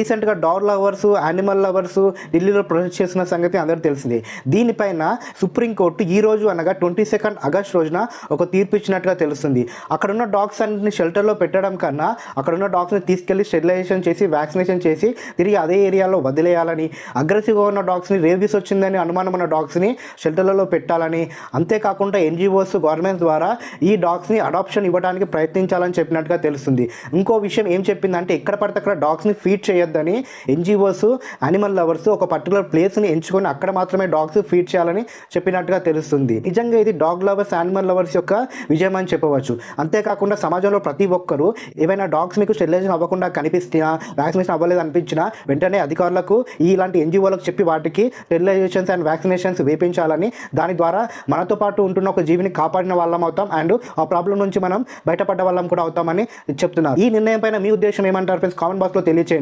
రీసెంట్గా dog lovers animal lovers ఢిల్లీలో protest చేస్తున్న సంగతి అందరూ తెలిసింది. దీనిపైన సుప్రీంకోర్టు ఈ రోజు అనగా ట్వంటీ సెకండ్ ఆగస్ట్ రోజున ఒక తీర్పు ఇచ్చినట్టుగా తెలుస్తుంది. అక్కడ ఉన్న డాగ్స్ అన్నింటిని షెల్టర్లో పెట్టడం కన్నా అక్కడ ఉన్న డాగ్స్ని తీసుకెళ్ళి స్టెరిలైజేషన్ చేసి వ్యాక్సినేషన్ చేసి తిరిగి అదే ఏరియాలో వదిలేయాలని అగ్రెసివ్గా ఉన్న డాగ్స్ని రేబీస్ వచ్చిందని అనుమానం ఉన్న డాగ్స్ని షెల్టర్లలో పెట్టాలని అంతేకాకుండా ఎన్జిఓస్ గవర్నమెంట్ ద్వారా ఈ డాగ్స్ని అడాప్షన్ ఇవ్వడానికి ప్రయత్నించాలని చెప్పినట్టుగా తెలుస్తుంది. ఇంకో విషయం ఏం చెప్పిందంటే ఎక్కడ పడితే అక్కడ డాగ్స్ని ఫీడ్ చేయొద్దని ఎన్జిఓస్ అనిమల్ లవర్స్ ఒక పర్టికులర్ ప్లేస్ని ఎంచుకొని అక్కడ మాత్రమే డాగ్స్ ఫీడ్ చేయాలని చెప్పినట్టుగా తెలుస్తుంది. నిజంగా ఇది డాగ్ లవర్స్ యానిమల్ లవర్స్ యొక్క విజయం అని చెప్పవచ్చు. అంతేకాకుండా సమాజంలో ప్రతి ఒక్కరూ ఏవైనా డాగ్స్ మీకు స్టెరిలైజేషన్ అవ్వకుండా కనిపిస్తున్నా వ్యాక్సినేషన్ అవ్వలేదు అనిపించినా వెంటనే అధికారులకు ఇలాంటి ఎన్జిఓలకు చెప్పి వాటికి స్టెరిలైజేషన్స్ అండ్ వ్యాక్సినేషన్స్ వేపించాలని దాని ద్వారా మనతో పాటు ఉంటున్న ఒక జీవిని కాపాడిన వాళ్ళం అవుతాం అండ్ ఆ ప్రాబ్లం నుంచి మనం బయటపడ్డ వాళ్ళం కూడా అవుతామని చెప్తున్నారు. ఈ నిర్ణయం పైన మీ ఉద్దేశం ఏమంటారు? ఫ్రెండ్స్ కామెంట్ బాక్స్లో తెలియచేయండి.